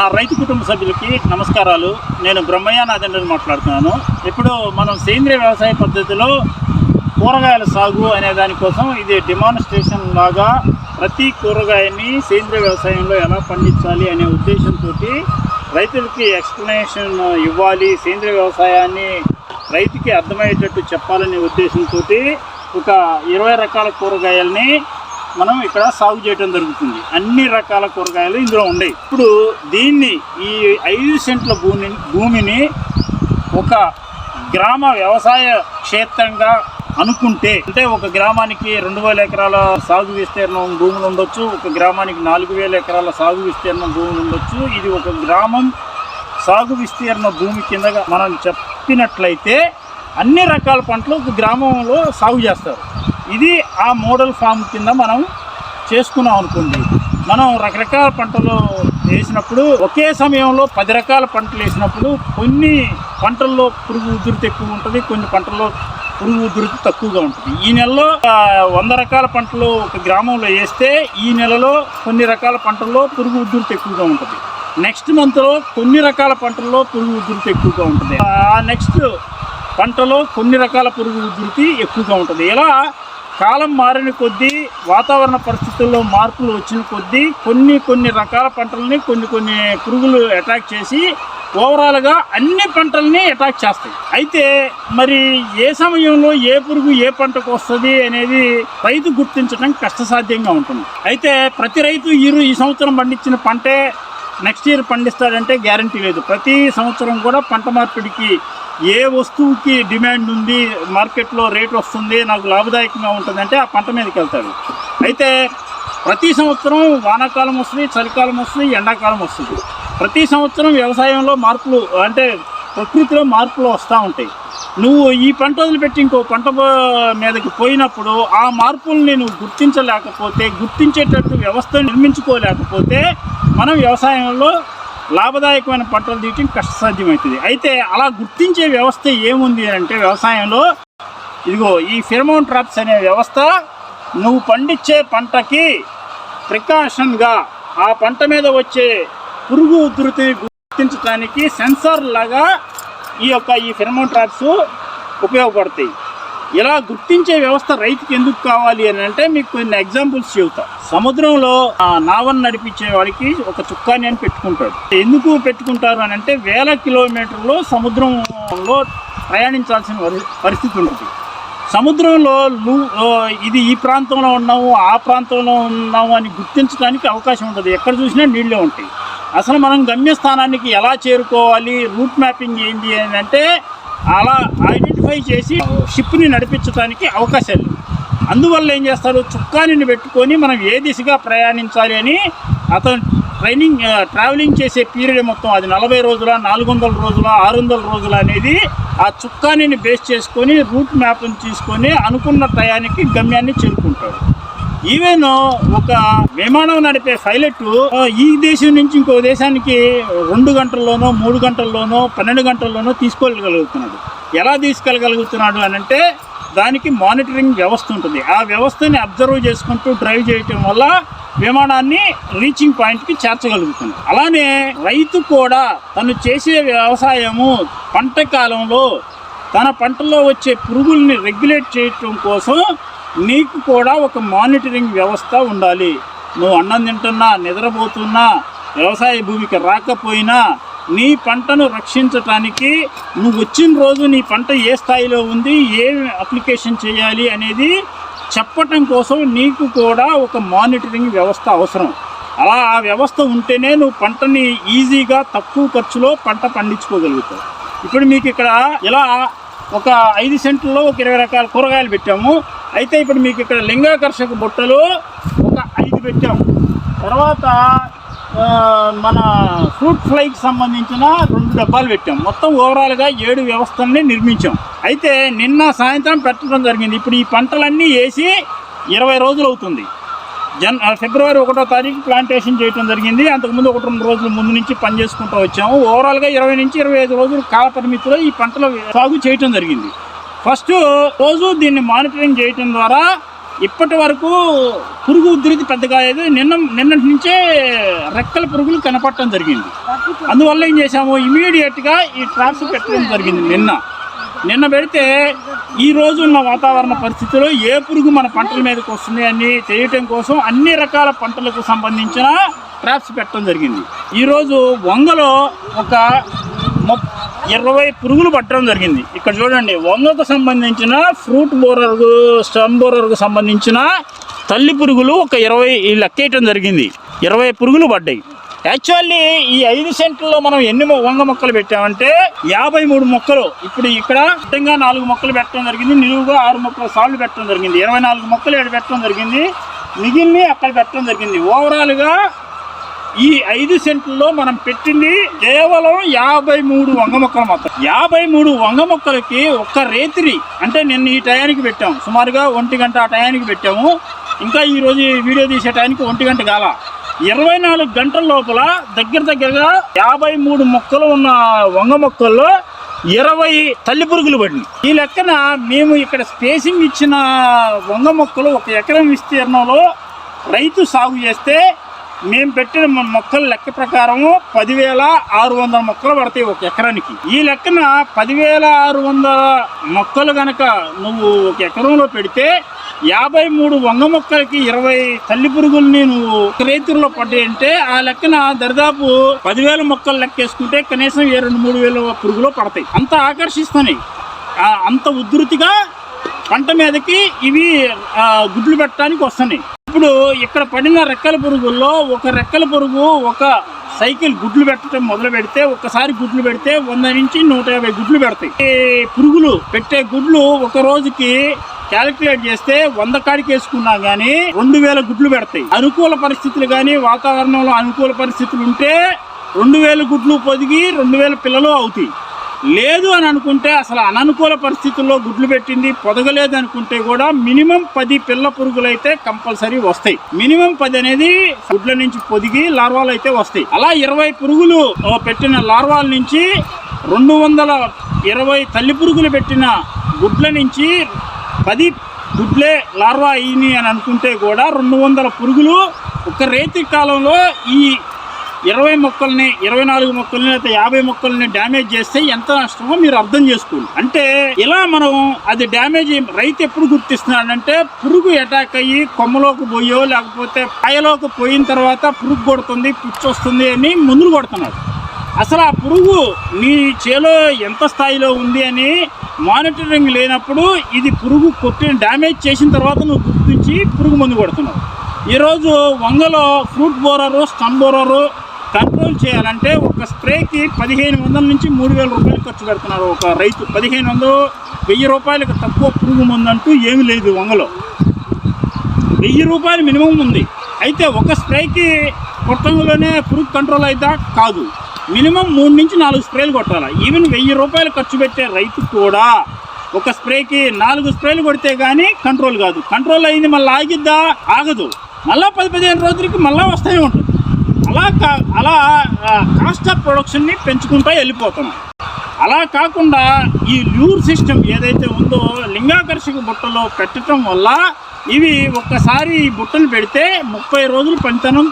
నా రైతు కుటుంబ సభ్యులకి నమస్కారాలు. నేను బ్రహ్మయ్య నాదండ్రని మాట్లాడుతున్నాను. ఇప్పుడు మనం సేంద్రియ వ్యవసాయ పద్ధతిలో కూరగాయల సాగు అనే దానికోసం ఇది డిమాన్స్ట్రేషన్ లాగా ప్రతి కూరగాయని సేంద్రియ వ్యవసాయంలో ఎలా పండించాలి అనే ఉద్దేశంతో రైతులకి ఎక్స్ప్లెనేషన్ ఇవ్వాలి సేంద్రియ వ్యవసాయాన్ని రైతుకి అర్థమయ్యేటట్టు చెప్పాలనే ఉద్దేశంతో ఒక ఇరవై రకాల కూరగాయల్ని మనం ఇక్కడ సాగు చేయడం జరుగుతుంది. అన్ని రకాల కూరగాయలు ఇందులో ఉన్నాయి ఇప్పుడు దీన్ని ఈ ఐదు సెంట్ల భూమి భూమిని ఒక గ్రామ వ్యవసాయ క్షేత్రంగా అనుకుంటే అంటే ఒక గ్రామానికి రెండు వేల ఎకరాల సాగు విస్తీర్ణం భూములు ఉండొచ్చు ఒక గ్రామానికి నాలుగు వేల ఎకరాల సాగు విస్తీర్ణం భూములు ఉండొచ్చు. ఇది ఒక గ్రామం సాగు విస్తీర్ణ భూమి కిందగా మనం చెప్పినట్లయితే అన్ని రకాల పంటలు ఒక గ్రామంలో సాగు చేస్తారు. ఇది ఆ మోడల్ ఫామ్ కింద మనం చేసుకున్నాం అనుకోండి. మనం రకరకాల పంటలు వేసినప్పుడు ఒకే సమయంలో పది రకాల పంటలు వేసినప్పుడు కొన్ని పంటల్లో పురుగు ఉధృతి ఎక్కువ ఉంటుంది కొన్ని పంటల్లో పురుగు ఉధృతి తక్కువగా ఉంటుంది. ఈ నెలలో వంద రకాల పంటలు ఒక గ్రామంలో వేస్తే ఈ నెలలో కొన్ని రకాల పంటల్లో పురుగు ఉధృతి ఎక్కువగా ఉంటుంది. నెక్స్ట్ మంత్లో కొన్ని రకాల పంటల్లో పురుగు ఉధృతి ఎక్కువగా ఉంటుంది. ఆ నెక్స్ట్ పంటలో కొన్ని రకాల పురుగు ఉధృతి ఎక్కువగా ఉంటుంది. ఇలా కాలం మారిన కొద్దీ వాతావరణ పరిస్థితుల్లో మార్పులు వచ్చిన కొద్దీ కొన్ని కొన్ని రకాల పంటలని కొన్ని కొన్ని పురుగులు అటాక్ చేసి ఓవరాల్గా అన్ని పంటల్ని అటాక్ చేస్తాయి. అయితే మరి ఏ సమయంలో ఏ పురుగు ఏ పంటకు వస్తుంది అనేది రైతు గుర్తించడం కష్టసాధ్యంగా ఉంటుంది. అయితే ప్రతి రైతు ఇరు ఈ సంవత్సరం పండించిన పంటే నెక్స్ట్ ఇయర్ పండిస్తాడంటే గ్యారంటీ లేదు. ప్రతి సంవత్సరం కూడా పంట మార్పిడికి ఏ వస్తువుకి డిమాండ్ ఉంది మార్కెట్లో రేట్ వస్తుంది నాకు లాభదాయకంగా ఉంటుందంటే ఆ పంట మీదకి వెళ్తాడు. అయితే ప్రతి సంవత్సరం వానాకాలం వస్తుంది చలికాలం వస్తుంది ఎండాకాలం వస్తుంది. ప్రతి సంవత్సరం వ్యవసాయంలో మార్పులు అంటే ప్రకృతిలో మార్పులు వస్తూ ఉంటాయి. నువ్వు ఈ పంట వదిలిపెట్టి ఇంకో పంట మీదకి పోయినప్పుడు ఆ మార్పుల్ని నువ్వు గుర్తించలేకపోతే గుర్తించేటట్టు వ్యవస్థ నిర్మించుకోలేకపోతే మనం వ్యవసాయంలో లాభదాయకమైన పంటలు తీయటం కష్టసాధ్యమవుతుంది. అయితే అలా గుర్తించే వ్యవస్థ ఏముంది అంటే వ్యవసాయంలో ఇదిగో ఈ ఫిర్మోన్ ట్రాప్స్ అనే వ్యవస్థ నువ్వు పండించే పంటకి ప్రికాషన్గా ఆ పంట మీద వచ్చే పురుగు ఉధృతిని గుర్తించడానికి సెన్సార్ లాగా ఈ యొక్క ఈ ఫిర్మోన్ ట్రాప్స్ ఉపయోగపడతాయి. ఇలా గుర్తించే వ్యవస్థ రైతుకి ఎందుకు కావాలి అని అంటే మీకు కొన్ని ఎగ్జాంపుల్స్ చెబుతా. సముద్రంలో ఆ, నడిపించే వాడికి ఒక చుక్కాని అని పెట్టుకుంటాడు. ఎందుకు పెట్టుకుంటారు అని అంటే వేల కిలోమీటర్లు సముద్రంలో ప్రయాణించాల్సిన వరి- పరిస్థితి ఉంటుంది. సముద్రంలో ఇది ఈ ప్రాంతంలో ఉన్నాము ఆ ప్రాంతంలో ఉన్నాము అని గుర్తించడానికి అవకాశం ఉంటుంది. ఎక్కడ చూసినా నీళ్ళే ఉంటాయి. అసలు మనం గమ్యస్థానానికి ఎలా చేరుకోవాలి రూట్ మ్యాపింగ్ ఏంటి అని అంటే అలా ఐడెంటిఫై చేసి షిప్ని నడిపించడానికి అవకాశాలు అందువల్ల ఏం చేస్తారు? చుక్కానిని పెట్టుకొని మనం ఏ దిశగా ప్రయాణించాలి అని అతను ట్రైనింగ్ ట్రావెలింగ్ చేసే పీరియడ్ మొత్తం అది నలభై రోజుల నాలుగు వందల రోజుల ఆరు వందల రోజుల అనేది ఆ చుక్కానిని బేస్ చేసుకొని రూట్ మ్యాప్ని తీసుకొని అనుకున్న టయానికి గమ్యాన్ని చేరుకుంటాడు ఈవెన్ uh, ఒక విమానం నడిపే పైలట్ uh, ఈ దేశం నుంచి ఇంకో దేశానికి రెండు గంటల్లోనో మూడు గంటల్లోనో పన్నెండు గంటల్లోనో తీసుకోగలుగుతున్నాడు. ఎలా తీసుకెళ్ళగలుగుతున్నాడు అని అంటే దానికి మానిటరింగ్ వ్యవస్థ ఉంటుంది. ఆ వ్యవస్థని అబ్జర్వ్ చేసుకుంటూ డ్రైవ్ చేయటం వల్ల విమానాన్ని రీచింగ్ పాయింట్కి చేర్చగలుగుతుంది అలానే రైతు కూడా తను చేసే వ్యవసాయము పంట కాలంలో తన పంటలో వచ్చే పురుగుల్ని రెగ్యులేట్ చేయటం కోసం నీకు కూడా ఒక మానిటరింగ్ వ్యవస్థ ఉండాలి. నువ్వు అన్నం తింటున్నా నిద్రపోతున్నా వ్యవసాయ భూమికి రాకపోయినా నీ పంటను రక్షించటానికి నువ్వు వచ్చిన రోజు నీ పంట ఏ స్థాయిలో ఉంది ఏ అప్లికేషన్ చేయాలి అనేది చెప్పటం కోసం నీకు కూడా ఒక మానిటరింగ్ వ్యవస్థ అవసరం. అలా ఆ వ్యవస్థ ఉంటేనే నువ్వు పంటని ఈజీగా తక్కువ ఖర్చులో పంట పండించుకోగలుగుతావు. ఇప్పుడు మీకు ఇక్కడ ఇలా ఒక ఐదు సెంట్లలో ఒక ఇరవై రకాల కూరగాయలు పెట్టాము. అయితే ఇప్పుడు మీకు ఇక్కడ లింగాకర్షక బుట్టలు ఒక ఐదు పెట్టాం. తర్వాత మన ఫ్రూట్ ఫ్లైకి సంబంధించిన రెండు డబ్బాలు పెట్టాం. మొత్తం ఓవరాల్గా ఏడు వ్యవస్థల్ని నిర్మించాం. అయితే నిన్న సాయంత్రం పెట్టడం జరిగింది. ఇప్పుడు ఈ పంటలన్నీ వేసి ఇరవై రోజులు అవుతుంది. జన్ ఫిబ్రవరి ఒకటో తారీఖు ప్లాంటేషన్ చేయడం జరిగింది. అంతకుముందు ఒకటి రెండు రోజుల ముందు నుంచి పని చేసుకుంటూ వచ్చాము. ఓవరాల్గా ఇరవై నుంచి ఇరవై ఐదు రోజులు కాల పరిమితిలో ఈ పంటలు సాగు చేయటం జరిగింది. ఫస్ట్ రోజు దీన్ని మానిటరింగ్ చేయటం ద్వారా ఇప్పటి వరకు పురుగు ఉధృతి పెద్దగా లేదు. నిన్న నిన్నటి నుంచే రెక్కల పురుగులు కనపడటం జరిగింది. అందువల్ల ఏం చేశాము? ఇమీడియట్గా ఈ ట్రాప్స్ పెట్టడం జరిగింది నిన్న. నిన్న పెడితే ఈ రోజు ఉన్న వాతావరణ పరిస్థితుల్లో ఏ పురుగు మన పంటల మీదకి వస్తుంది అని తెలియటం కోసం అన్ని రకాల పంటలకు సంబంధించిన ట్రాప్స్ పెట్టడం జరిగింది. ఈరోజు వంగలో ఒక ముప్ ఇరవై పురుగులు పట్టడం జరిగింది. ఇక్కడ చూడండి వంగకు సంబంధించిన ఫ్రూట్ బోరర్కు స్టమ్ బోరర్కు సంబంధించిన తల్లి పురుగులు ఒక ఇరవై లెక్కేయటం జరిగింది. ఇరవై పురుగులు పడ్డాయి. యాక్చువల్లీ ఈ ఐదు సెంట్లలో మనం ఎన్ని వంగ మొక్కలు పెట్టామంటే యాభై మూడు మొక్కలు. ఇప్పుడు ఇక్కడ అడ్డంగా నాలుగు మొక్కలు పెట్టడం జరిగింది. నిలువుగా ఆరు మొక్కలు సాళ్ళు పెట్టడం జరిగింది. ఇరవై నాలుగు మొక్కలు ఇక్కడ పెట్టడం జరిగింది. మిగిలిన అక్కడ పెట్టడం జరిగింది. ఓవరాల్గా ఈ ఐదు సెంట్లలో మనం పెట్టింది కేవలం యాభై మూడు వంగ మొక్కలు మాత్రం యాభై మూడు వంగ మొక్కలకి ఒక్క రేతిరి అంటే నిన్న ఈ టయానికి పెట్టాము సుమారుగా ఒంటి గంట ఆ టయానికి పెట్టాము. ఇంకా ఈరోజు వీడియో తీసే టయానికి ఒంటి గంట కాల. ఇరవై నాలుగు గంటల లోపల దగ్గర దగ్గరగా యాభై మూడు మొక్కలు ఉన్న వంగ మొక్కల్లో ఇరవై తల్లి పురుగులు పడినాయి. ఈ లెక్కన మేము ఇక్కడ స్పేసింగ్ ఇచ్చిన వంగ మొక్కలు ఒక ఎకరం విస్తీర్ణంలో రైతు సాగు చేస్తే మేము పెట్టిన మొక్కల లెక్క ప్రకారము పదివేల ఆరు వందల మొక్కలు పడతాయి ఒక ఎకరానికి. ఈ లెక్కన పదివేల ఆరు వందల మొక్కలు గనక నువ్వు ఒక ఎకరంలో పెడితే యాభై మూడు వంగ మొక్కలకి ఇరవై తల్లి పురుగుల్ని నువ్వు ఒక రైతుల్లో పడ్డాయి అంటే ఆ లెక్కన దరిదాపు పదివేల మొక్కలు లెక్కేసుకుంటే కనీసం ఏ రెండు మూడు వేల పురుగులు పడతాయి. అంత ఆకర్షిస్తున్నాయి అంత ఉధృతిగా పంట మీదకి ఇవి గుడ్లు పెట్టడానికి వస్తున్నాయి. ఇప్పుడు ఇక్కడ పడిన రెక్కల పురుగుల్లో ఒక రెక్కల పురుగు ఒక సైకిల్ గుడ్లు పెట్టడం మొదలు పెడితే ఒకసారి గుడ్లు పెడితే వంద నుంచి నూట యాభై గుడ్లు పెడతాయి. ఈ పురుగులు పెట్టే గుడ్లు ఒక రోజుకి క్యాలిక్యులేట్ చేస్తే వంద కాడికి వేసుకున్నా గానీ రెండు వేల గుడ్లు పెడతాయి. అనుకూల పరిస్థితులు కానీ వాతావరణంలో అనుకూల పరిస్థితులు ఉంటే రెండు వేల గుడ్లు పొదిగి రెండు వేల పిల్లలు అవుతాయి. లేదు అని అనుకుంటే అసలు అననుకూల పరిస్థితుల్లో గుడ్లు పెట్టింది పొదగలేదు అనుకుంటే కూడా మినిమం పది పిల్ల పురుగులు అయితే కంపల్సరీ వస్తాయి. మినిమం పది అనేది గుడ్ల నుంచి పొదిగి లార్వాలు అయితే వస్తాయి. అలా ఇరవై పురుగులు పెట్టిన లార్వాల నుంచి రెండు వందల ఇరవై తల్లి పురుగులు పెట్టిన గుడ్ల నుంచి పది గుడ్లే లార్వా అయ్యి అని అనుకుంటే కూడా రెండు వందల పురుగులు ఒక రేతి కాలంలో ఈ ఇరవై మొక్కల్ని ఇరవై నాలుగు మొక్కల్ని లేకపోతే యాభై మొక్కల్ని డ్యామేజ్ చేస్తే ఎంత నష్టమో మీరు అర్థం చేసుకోండి. అంటే ఇలా మనం అది డ్యామేజ్ రైతు ఎప్పుడు గుర్తిస్తున్నాడంటే పురుగు అటాక్ అయ్యి కొమ్మలోకి పోయో లేకపోతే పాయలోకి పోయిన తర్వాత పురుగు కొడుతుంది పుచ్చు వస్తుంది అని ముందులు కొడుతున్నాడు అసలు ఆ పురుగు నీ చేలో ఎంత స్థాయిలో ఉంది అని మానిటరింగ్ లేనప్పుడు ఇది పురుగు కొట్టిన డ్యామేజ్ చేసిన తర్వాత నువ్వు గుర్తించి పురుగు మందు కొడుతున్నావు. ఈరోజు వంగలో ఫ్రూట్ బోరరు స్టమ్ బోరరు కంట్రోల్ చేయాలంటే ఒక స్ప్రేకి పదిహేను వందల నుంచి మూడు వేల రూపాయలు ఖర్చు పెడుతున్నారు ఒక రైతు. పదిహేను వందలు వెయ్యి రూపాయలకు తక్కువ పురుగు మందు ఏమి ఏమీ లేదు వంగలో. వెయ్యి రూపాయలు మినిమం ఉంది. అయితే ఒక స్ప్రేకి కొట్టంలోనే పురుగు కంట్రోల్ అవుతా కాదు. మినిమం మూడు నుంచి నాలుగు స్ప్రేలు కొట్టాలి? ఈవెన్ వెయ్యి రూపాయలు ఖర్చు పెట్టే రైతు కూడా ఒక స్ప్రేకి నాలుగు స్ప్రేలు కొడితే కానీ కంట్రోల్ కాదు. కంట్రోల్ అయింది మళ్ళీ ఆగిద్దా? ఆగదు. మళ్ళీ పది పదిహేను రోజులకి మళ్ళీ వస్తూనే ఉంటుంది. అలా కా అలా కాస్ట్ ఆఫ్ ప్రొడక్షన్ని పెంచుకుంటూ వెళ్ళిపోతున్నాం అలా కాకుండా ఈ ల్యూర్ సిస్టమ్ ఏదైతే ఉందో లింగాకర్షక బుట్టలో పెట్టడం వల్ల ఇవి ఒక్కసారి ఈ బుట్టను పెడితే ముప్పై రోజులు పనితనం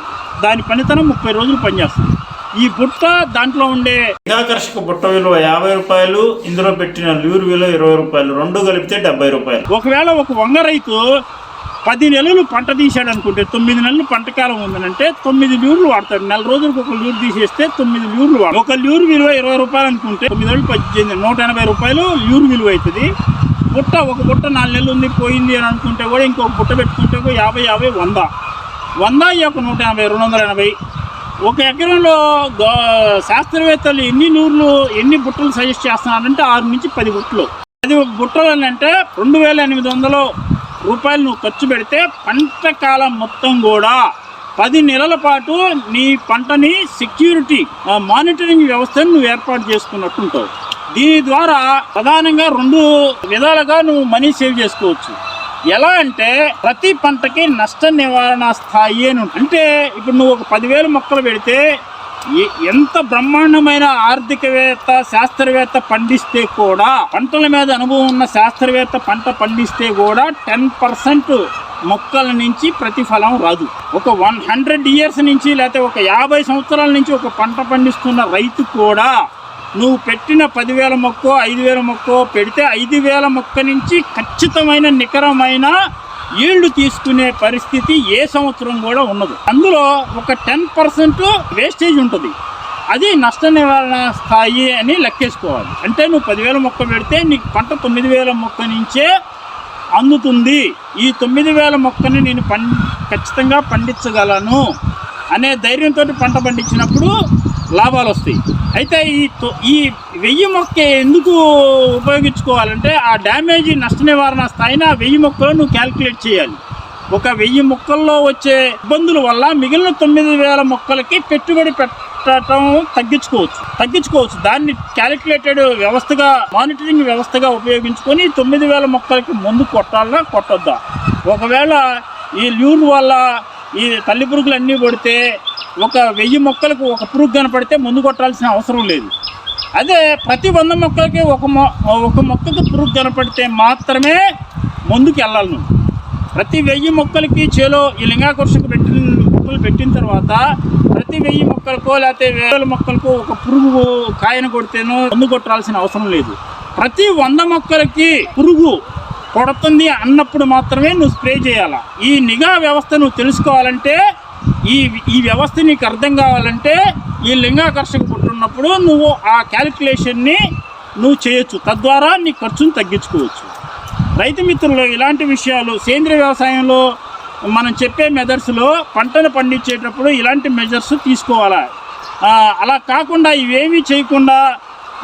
దాని పనితనం ముప్పై రోజులు పనిచేస్తుంది. ఈ బుట్ట దాంట్లో ఉండే లింగాకర్షక బుట్ట విలువ యాభై రూపాయలు ఇందులో పెట్టిన ల్యూర్ విలువ ఇరవై రూపాయలు రెండు కలిపితే డెబ్బై రూపాయలు. ఒకవేళ ఒక వంగ రైతు పది నెలలు పంట తీసాడు అనుకుంటే తొమ్మిది నెలలు పంట కాలం ఉందనంటే తొమ్మిది ల్యూర్లు వాడతాడు. నెల రోజులకు ఒక లూరు తీసేస్తే తొమ్మిది ల్యూర్లు వాడు. ఒక ల్యూర్ విలువ ఇరవై రూపాయలు అనుకుంటే తొమ్మిది నెలలు పద్దెనిమిది నూట ఎనభై రూపాయలు లూరు విలువ అవుతుంది. బుట్ట ఒక బుట్ట నాలుగు నెలలు ఉంది పోయింది అని అనుకుంటే కూడా ఇంకొక బుట్ట పెట్టుకుంటే ఒక యాభై యాభై వంద. వంద ఈ ఒక నూట ఎనభై రెండు వందల ఎనభై. ఒక ఎకరంలో శాస్త్రవేత్తలు ఎన్ని నూర్లు ఎన్ని బుట్టలు సజెస్ట్ చేస్తున్నారంటే ఆరు నుంచి పది బుట్టలు. అది ఒక బుట్టలు అని అంటే రెండు వేల ఎనిమిది వందలు రూపాయలు నువ్వు ఖర్చు పెడితే పంట కాలం మొత్తం కూడా పది నెలల పాటు నీ పంటని సెక్యూరిటీ మానిటరింగ్ వ్యవస్థను నువ్వు ఏర్పాటు చేసుకున్నట్టు ఉంటావు దీని ద్వారా ప్రధానంగా రెండు విధాలుగా నువ్వు మనీ సేవ్ చేసుకోవచ్చు. ఎలా అంటే ప్రతి పంటకి నష్ట నివారణ స్థాయి అని అంటే ఇప్పుడు నువ్వు ఒక పదివేలు మొక్కలు పెడితే ఎంత బ్రహ్మాండమైన ఆర్థికవేత్త శాస్త్రవేత్త పండిస్తే కూడా పంటల మీద అనుభవం ఉన్న శాస్త్రవేత్త పంట పండిస్తే కూడా టెన్ పర్సెంట్ మొక్కల నుంచి ప్రతిఫలం రాదు. ఒక వన్ హండ్రెడ్ ఇయర్స్ నుంచి లేకపోతే ఒక యాభై సంవత్సరాల నుంచి ఒక పంట పండిస్తున్న రైతు కూడా నువ్వు పెట్టిన పదివేల మొక్కో ఐదు వేల మొక్కో పెడితే ఐదు వేల మొక్క నుంచి ఖచ్చితమైన నికరమైన ఈల్డ్ తీసుకునే పరిస్థితి ఏ సంవత్సరం కూడా ఉండదు అందులో ఒక టెన్ పర్సెంట్ వేస్టేజ్ ఉంటుంది. అది నష్ట నివారణ స్థాయి అని లెక్కేసుకోవాలి. అంటే నువ్వు పదివేల మొక్క పెడితే నీకు పంట తొమ్మిది వేల మొక్క నుంచే అందుతుంది. ఈ తొమ్మిది వేల మొక్కని నేను పం ఖచ్చితంగా పండించగలను అనే ధైర్యంతో పంట పండించినప్పుడు లాభాలు వస్తాయి. అయితే ఈ ఈ వెయ్యి మొక్క ఎందుకు ఉపయోగించుకోవాలంటే ఆ డ్యామేజ్ నష్ట నివారణ స్థాయిని ఆ వెయ్యి మొక్కలో నువ్వు క్యాల్కులేట్ చేయాలి. ఒక వెయ్యి మొక్కల్లో వచ్చే ఇబ్బందుల వల్ల మిగిలిన తొమ్మిది వేల మొక్కలకి పెట్టుబడి పెట్టడం తగ్గించుకోవచ్చు. తగ్గించుకోవచ్చు. దాన్ని క్యాలిక్యులేటెడ్ వ్యవస్థగా మానిటరింగ్ వ్యవస్థగా ఉపయోగించుకొని తొమ్మిది వేల మొక్కలకి ముందు కొట్టాలా కొట్టొద్దా? ఒకవేళ ఈ ల్యూర్ వల్ల ఈ తల్లి పురుగులు అన్నీ కొడితే ఒక వెయ్యి మొక్కలకు ఒక పురుగు కనపడితే ముందు కొట్టాల్సిన అవసరం లేదు. అదే ప్రతి వంద మొక్కలకి ఒక మొ ఒక మొక్కకు పురుగు కనపడితే మాత్రమే ముందుకు వెళ్ళాలి నువ్వు. ప్రతి వెయ్యి మొక్కలకి చేలో ఈ లింగాకర్షకు పెట్టిన మొక్కలు పెట్టిన తర్వాత ప్రతి వెయ్యి మొక్కలకో లేకపోతే వేల మొక్కలకో ఒక పురుగు కాయను కొడితేనో మందు కొట్టాల్సిన అవసరం లేదు. ప్రతి వంద మొక్కలకి పురుగు కొడుతుంది అన్నప్పుడు మాత్రమే నువ్వు స్ప్రే చేయాలా. ఈ నిఘా వ్యవస్థ నువ్వు తెలుసుకోవాలంటే ఈ ఈ వ్యవస్థ నీకు అర్థం కావాలంటే ఈ లింగాకర్షణ పుట్టున్నప్పుడు నువ్వు ఆ క్యాలిక్యులేషన్ని నువ్వు చేయొచ్చు. తద్వారా నీ ఖర్చును తగ్గించుకోవచ్చు. రైతు మిత్రులు ఇలాంటి విషయాలు సేంద్రియ వ్యవసాయంలో మనం చెప్పే మెథడ్స్లో పంటను పండించేటప్పుడు ఇలాంటి మెజర్స్ తీసుకోవాలా? అలా కాకుండా ఇవేమీ చేయకుండా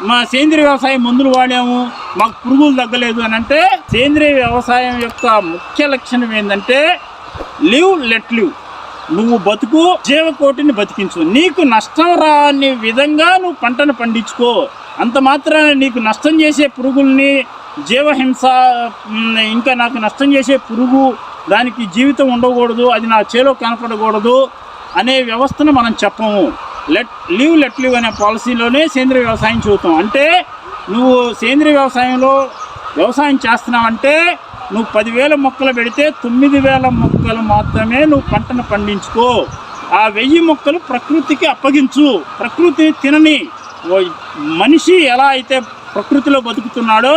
మా సేంద్రియ వ్యవసాయం మందులు వాడాము మాకు పురుగులు తగ్గలేదు అని అంటే సేంద్రియ వ్యవసాయం యొక్క ముఖ్య లక్షణం ఏంటంటే లివ్ లెట్ లివ్. నువ్వు బతుకు జీవకోటిని బతికించు. నీకు నష్టం రాని విధంగా నువ్వు పంటను పండించుకో. అంత మాత్రాన నీకు నష్టం చేసే పురుగుల్ని జీవహింస ఇంకా నాకు నష్టం చేసే పురుగు దానికి జీవితం ఉండకూడదు అది నా చేలో కనపడకూడదు అనే వ్యవస్థను మనం చెప్పము. లెట్ లీవ్ లెట్ లీవ్ అనే పాలసీలోనే సేంద్రియ వ్యవసాయం చూస్తాం. అంటే నువ్వు సేంద్రియ వ్యవసాయంలో వ్యవసాయం చేస్తున్నావంటే నువ్వు పదివేల మొక్కలు పెడితే తొమ్మిది వేల మొక్కలు మాత్రమే నువ్వు పంటను పండించుకో. ఆ వెయ్యి మొక్కలు ప్రకృతికి అప్పగించు. ప్రకృతిని తినని ఓ మనిషి ఎలా అయితే ప్రకృతిలో బతుకుతున్నాడో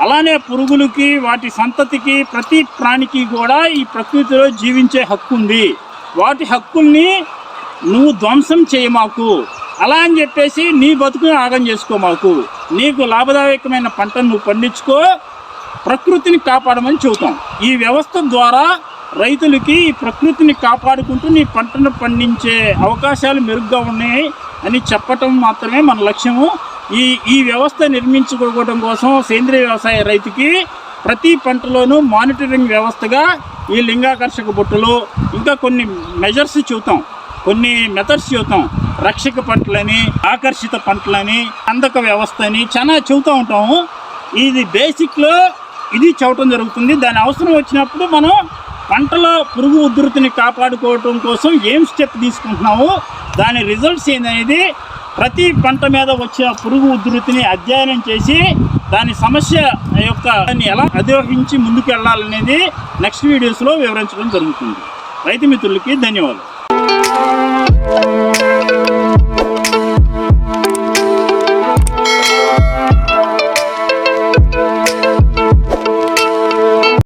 అలానే పురుగులకి వాటి సంతతికి ప్రతి ప్రాణికి కూడా ఈ ప్రకృతిలో జీవించే హక్కు ఉంది. వాటి హక్కుల్ని నువ్వు ధ్వంసం చేయమాకు అలా అని చెప్పేసి నీ బతుకుని ఆగం చేసుకో మాకు. నీకు లాభదాయకమైన పంటను నువ్వు పండించుకో. ప్రకృతిని కాపాడమని చెబుతాం. ఈ వ్యవస్థ ద్వారా రైతులకి ఈ ప్రకృతిని కాపాడుకుంటూ నీ పంటను పండించే అవకాశాలు మెరుగ్గా ఉన్నాయి అని చెప్పటం మాత్రమే మన లక్ష్యము. ఈ ఈ వ్యవస్థ నిర్మించుకోవడం కోసం సేంద్రియ వ్యవసాయ రైతుకి ప్రతి పంటలోనూ మానిటరింగ్ వ్యవస్థగా ఈ లింగాకర్షక బుట్టలు ఇంకా కొన్ని మెజర్స్ చూతాం. కొన్ని మెథడ్స్ చూద్దాం రక్షక పంటలని ఆకర్షిత పంటలని అందక వ్యవస్థని చాలా చెబుతూ ఉంటాము. ఇది బేసిక్లో ఇది చవటం జరుగుతుంది. దాని అవసరం వచ్చినప్పుడు మనం పంటలో పురుగు ఉధృతిని కాపాడుకోవటం కోసం ఏం స్టెప్ తీసుకుంటున్నాము దాని రిజల్ట్స్ ఏందనేది ప్రతి పంట మీద వచ్చే పురుగు ఉధృతిని అధ్యయనం చేసి దాని సమస్య యొక్క దాన్ని ఎలా అధిరోహించి ముందుకు వెళ్ళాలనేది నెక్స్ట్ వీడియోస్లో వివరించడం జరుగుతుంది. రైతు మిత్రులకి ధన్యవాదాలు.